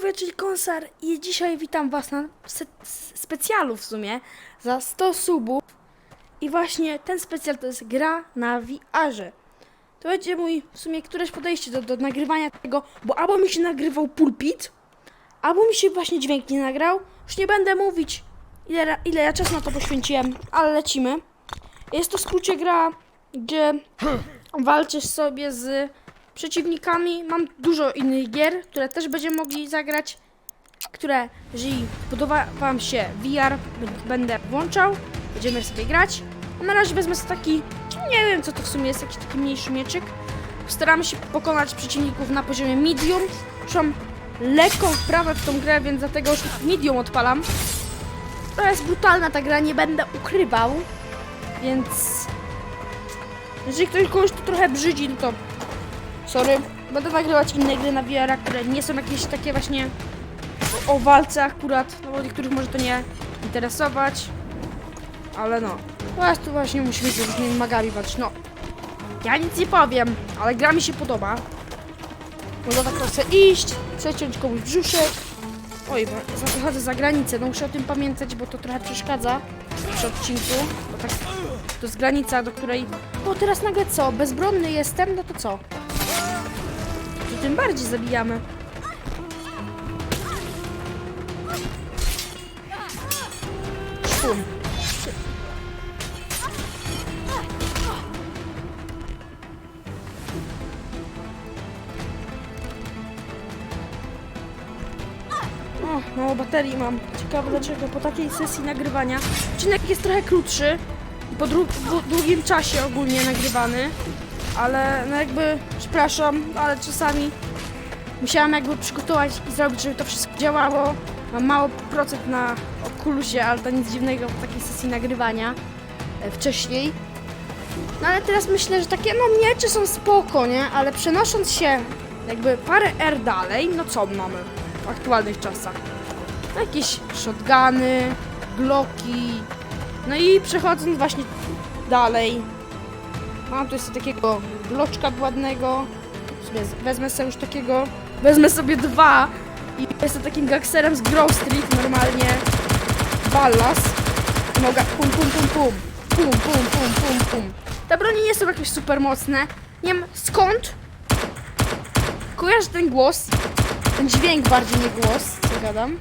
ja, czyli Konsar i dzisiaj witam was na specjalu w sumie za 100 subów i właśnie ten specjal to jest gra na VR-ze. To będzie mój w sumie któreś podejście do, do nagrywania tego, bo albo mi się nagrywał pulpit, albo mi się właśnie dźwięk nie nagrał. Już nie będę mówić ile, ile ja czasu na to poświęciłem, ale lecimy. Jest to w skrócie gra, gdzie walczysz sobie z przeciwnikami. Mam dużo innych gier, które też będziemy mogli zagrać, które jeżeli podoba Wam się VR, będę włączał, będziemy sobie grać. A na razie wezmę sobie taki, nie wiem co to w sumie jest, jakiś taki mniejszy mieczyk. Staramy się pokonać przeciwników na poziomie medium. Mam lekką wprawę w tą grę, więc dlatego już medium odpalam. To jest brutalna ta gra, nie będę ukrywał, więc jeżeli ktoś kogoś to trochę brzydzi, no to sorry. Będę nagrywać inne gry na VR, które nie są jakieś takie właśnie o, o walce akurat, no bo niektórych może to nie interesować, ale no. Teraz tu właśnie musimy z różnymi magami walczyć, no. Ja nic nie powiem, ale gra mi się podoba. Można tak to chcę iść, przeciąć komuś brzuszek. Oj, bo wychodzę za granicę, no muszę o tym pamiętać, bo to trochę przeszkadza przy odcinku. Bo tak, to jest granica, do której... O, teraz nagle co? Bezbronny jestem? No to co? Tym bardziej zabijamy. Szum. Mało baterii mam. Ciekawe dlaczego. Po takiej sesji nagrywania. Odcinek jest trochę krótszy. Po długim czasie ogólnie nagrywany. Ale no jakby, przepraszam, ale czasami musiałam jakby przygotować i zrobić, żeby to wszystko działało. Mam mało procent na okulusie, ale to nic dziwnego po takiej sesji nagrywania e, wcześniej. No ale teraz myślę, że takie no miecze są spoko, nie? Ale przenosząc się jakby parę R dalej, no co mamy w aktualnych czasach? No jakieś shotguny, glocki, no i przechodząc właśnie dalej, mam tu jeszcze takiego bloczka ładnego, wezmę sobie już takiego, wezmę sobie dwa i jestem takim gangsterem z Grove Street normalnie, ballas, mogę pum pum pum pum, pum pum pum pum pum. Te broni nie są jakieś super mocne, nie wiem skąd, kojarzę ten głos, ten dźwięk bardziej nie głos, co gadam.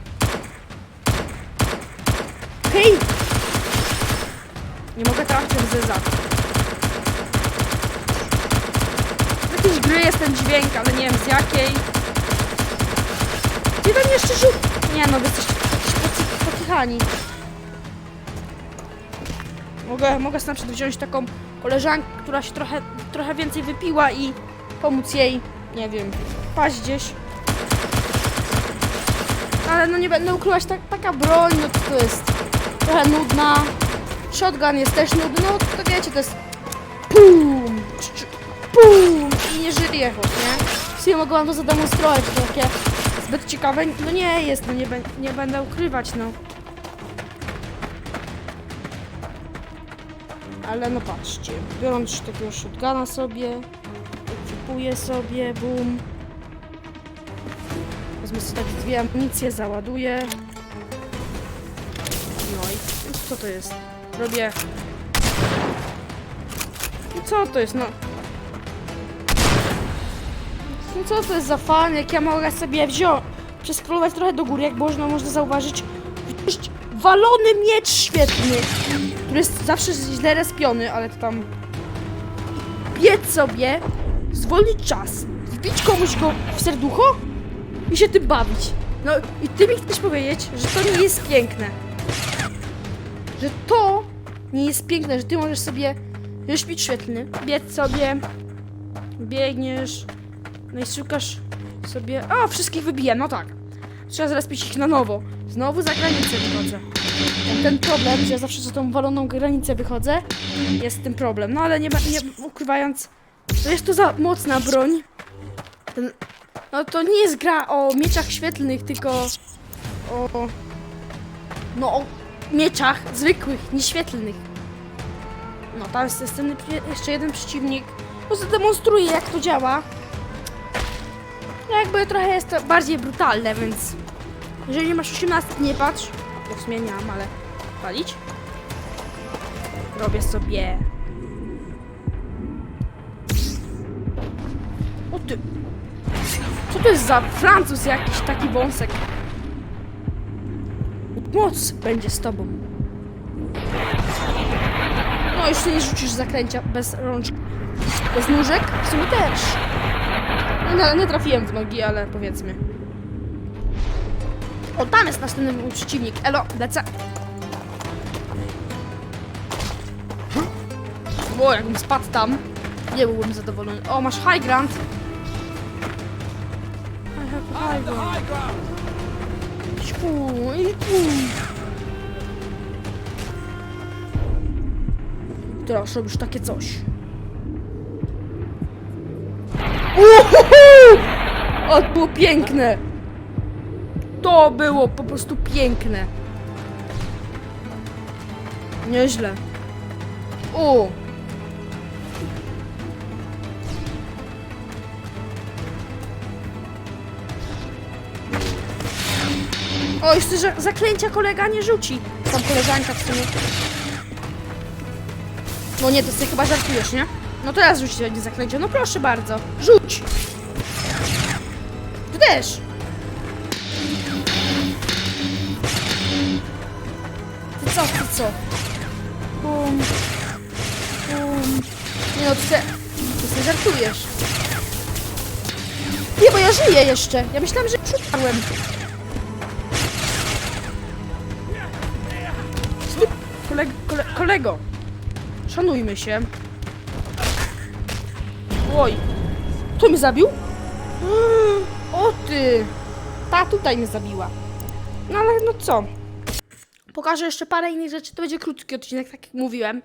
Hej! Nie mogę trafić w zeza. Z jakiejś gry jest ten dźwięk, ale nie wiem z jakiej. Tam jeszcze rzut? Nie no, wy jesteście pokichani. Mogę, mogę przykład wziąć taką koleżankę, która się trochę, trochę więcej wypiła i pomóc jej, nie wiem, paść gdzieś. Ale no nie będę ukrywać, tak, taka broń, no to, jest trochę nudna. Shotgun jest też nudny, no to wiecie, to jest PUM, PUM nie żyje chłop, nie? W sumie mogę to zademonstrować, to takie zbyt ciekawe, no nie jest, no nie, nie będę ukrywać, no. Ale no patrzcie, biorąc takiego shotguna sobie, ekwipuję sobie, bum. Wezmę sobie dwie amunicje, załaduję. No i co to jest? Robię... Co to jest, no? No co to jest za fan, jak ja mogę sobie wziąć, przeskrolować trochę do góry, jak można, można zauważyć, walony miecz świetny, który jest zawsze źle respiony, ale to tam biec sobie, zwolnić czas, wbić komuś go w serducho i się tym bawić. No i ty mi chcesz powiedzieć, że to nie jest piękne. Że to nie jest piękne, że ty możesz sobie miecz świetlny, biec sobie, biegniesz, no i szukasz sobie... O, wszystkich wybijam, no tak. Trzeba zrespić ich na nowo. Znowu za granicę wychodzę. Ten problem, że ja zawsze za tą waloną granicę wychodzę. Jest ten problem. No ale nie, nie ukrywając, to jest to za mocna broń. Ten, no to nie jest gra o mieczach świetlnych, tylko o... No o mieczach zwykłych, nieświetlnych. No tam jest, jeszcze jeden przeciwnik. No zademonstruję jak to działa. No jakby trochę jest to bardziej brutalne, więc jeżeli masz 18, nie patrz. Bo w sumie nie mam, ale palić. Robię sobie. O ty. Co to jest za Francuz jakiś taki wąsek? Moc będzie z tobą. No ty nie rzucisz zakręcia bez rączki. Bez nóżek? W sumie też. No, nie trafiłem w nogi, ale powiedzmy. O, tam jest następny mój przeciwnik. Elo, lecę. O, jakbym spadł tam, nie byłbym zadowolony. O, masz high ground. I have high ground. Śpu, i robisz takie coś. Uhuhu! O, to było piękne! To było po prostu piękne. Nieźle. O! O, jeszcze że zaklęcia kolega nie rzuci. Tam koleżanka w sumie. No nie, to sobie chyba żartujesz, nie? No teraz rzuć będzie zaklęcie. No proszę bardzo. Rzuć! Też! Ty co, ty co? Bum. Bum. Nie no, ty se... Ty sobie żartujesz. Nie, bo ja żyję jeszcze. Ja myślałam, że przetarłem. Koleg, kole, kolego, szanujmy się. Oj, kto mnie zabił? Ty! Ta tutaj mnie zabiła. No ale no co? Pokażę jeszcze parę innych rzeczy. To będzie krótki odcinek, tak jak mówiłem.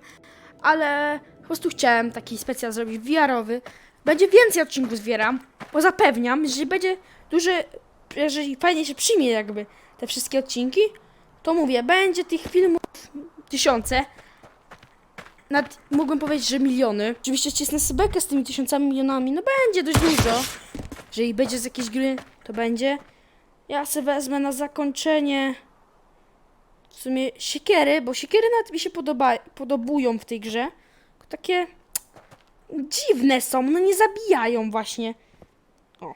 Ale po prostu chciałem taki specjal zrobić VR-owy. Będzie więcej odcinków zbieram, bo zapewniam, jeżeli będzie duży, jeżeli fajnie się przyjmie jakby te wszystkie odcinki, to mówię, będzie tych filmów tysiące. Nad, mógłbym powiedzieć, że miliony. Oczywiście cisnę sobie bekę z tymi tysiącami, milionami. No będzie dość dużo. Jeżeli będzie z jakiejś gry, to będzie. Ja sobie wezmę na zakończenie w sumie siekiery, bo siekiery nawet mi się podoba, podobują w tej grze. Takie dziwne są, no nie zabijają właśnie. O,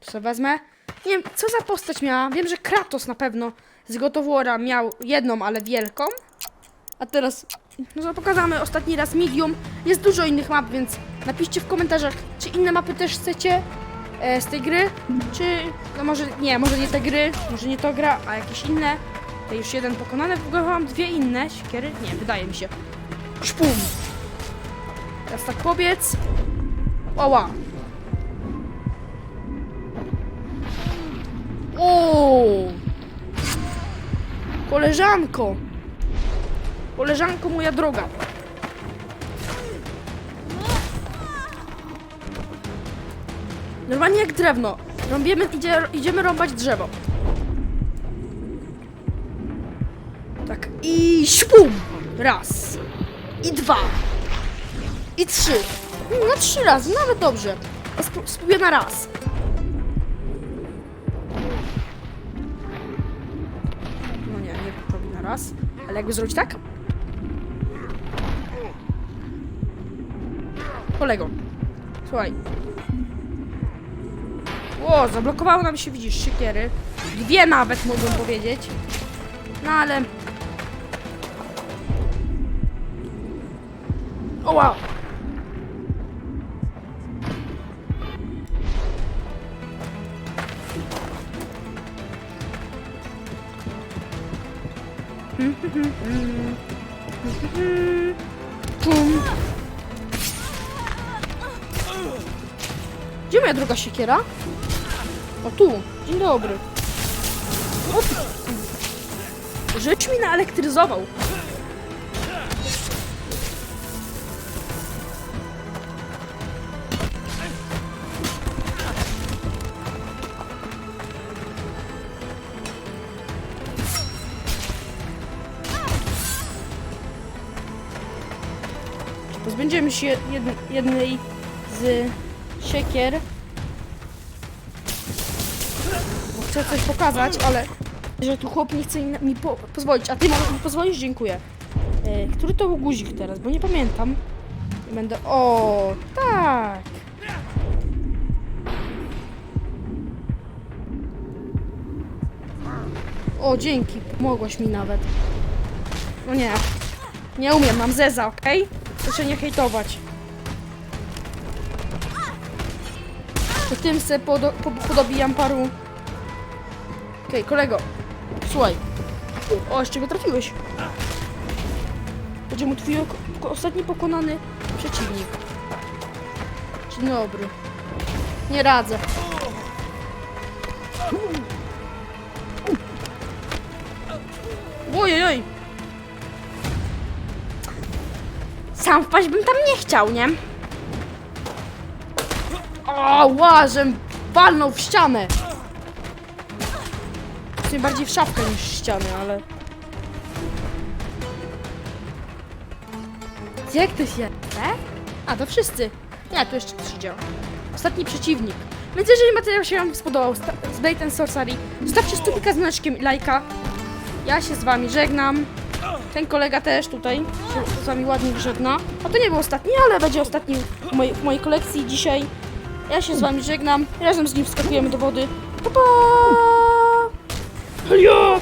to sobie wezmę. Nie wiem, co za postać miała. Wiem, że Kratos na pewno z War'a miał jedną, ale wielką. A teraz, no pokazamy ostatni raz medium. Jest dużo innych map, więc napiszcie w komentarzach, czy inne mapy też chcecie e, z tej gry, czy, no może, nie, może nie te gry, może nie to gra, a jakieś inne. To już jeden pokonany, w ogóle mam dwie inne siekiery, nie, wydaje mi się. Szpum! Teraz tak pobiec. Oła! O! Koleżanko! Koleżanko moja droga. Normalnie jak drewno. Rąbiemy, idzie, idziemy rąbać drzewo. Tak, i śpum! Raz. I dwa. I trzy. Na trzy razy, nawet dobrze. Spró- Spróbuję na raz. No nie, nie robi na raz. Ale jakby zrobić tak? Kolego. Słuchaj. Ło, zablokowało nam się, widzisz, siekiery. Dwie nawet, mógłbym powiedzieć. No ale... O wow. Pum. Gdzie moja druga siekiera? O tu. Dzień dobry. O ty. Rzecz mi naelektryzował. Pozbędziemy się jed jednej z siekier. Chcę coś pokazać, ale że tu chłop nie chce mi, po, pozwolić, a ty możesz mi pozwolisz? Dziękuję. E, który to był guzik teraz, bo nie pamiętam. Będę, o, tak. O, dzięki, pomogłaś mi nawet. No nie, nie umiem, mam zeza, okej? Proszę nie hejtować. To tym se podo po podobijam paru... Okej, kolego, słuchaj. O, jeszcze go trafiłeś. Będzie mu twój ostatni pokonany przeciwnik. Dzień dobry. Nie radzę. Ojej, Sam wpaść bym tam nie chciał, nie? O, łażem walnął w ścianę. Sumie bardziej w szafkę niż w ścianę, ale... Gdzie ktoś jest? Tak? A, to wszyscy. Nie, tu jeszcze trzy działa. Ostatni przeciwnik. Więc jeżeli materiał się Wam spodobał z Blade and Sorcery, zostawcie stupika z znaczkiem i lajka. Ja się z Wami żegnam. Ten kolega też tutaj się z Wami ładnie żegna. A to nie był ostatni, ale będzie ostatni w mojej, w mojej kolekcji dzisiaj. Ja się z Wami żegnam. Razem z nim wskakujemy do wody. Pa, pa! 诶呦